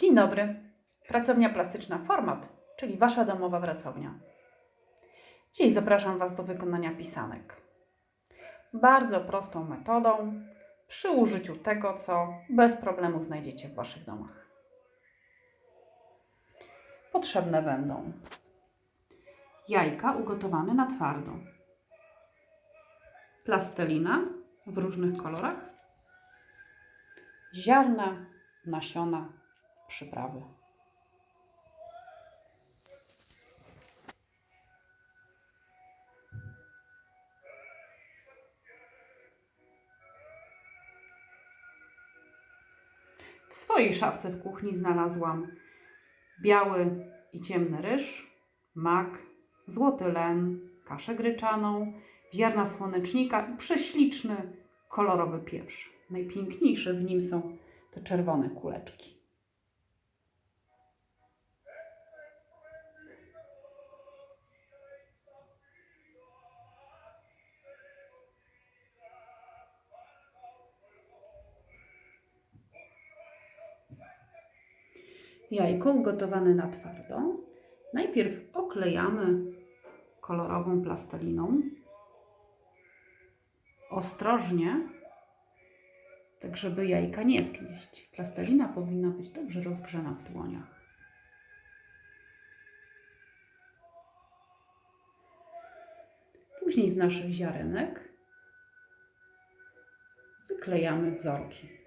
Dzień dobry. Pracownia Plastyczna Format, czyli Wasza domowa pracownia. Dziś zapraszam Was do wykonania pisanek. Bardzo prostą metodą, przy użyciu tego, co bez problemu znajdziecie w Waszych domach. Potrzebne będą jajka ugotowane na twardo, plastelina w różnych kolorach, ziarna, nasiona, przyprawy. W swojej szafce w kuchni znalazłam biały i ciemny ryż, mak, złoty len, kaszę gryczaną, ziarna słonecznika i prześliczny, kolorowy pieprz. Najpiękniejsze w nim są te czerwone kuleczki. Jajko ugotowane na twardo. Najpierw oklejamy kolorową plasteliną. Ostrożnie, tak żeby jajka nie sknieść. Plastelina powinna być dobrze rozgrzana w dłoniach. Później z naszych ziarenek wyklejamy wzorki.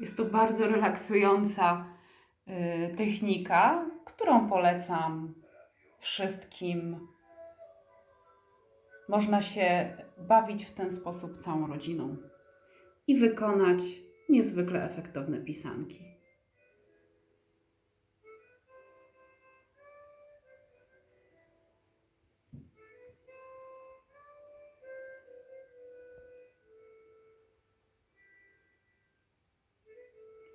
Jest to bardzo relaksująca y, technika, którą polecam wszystkim. Można się bawić w ten sposób całą rodziną i wykonać niezwykle efektowne pisanki.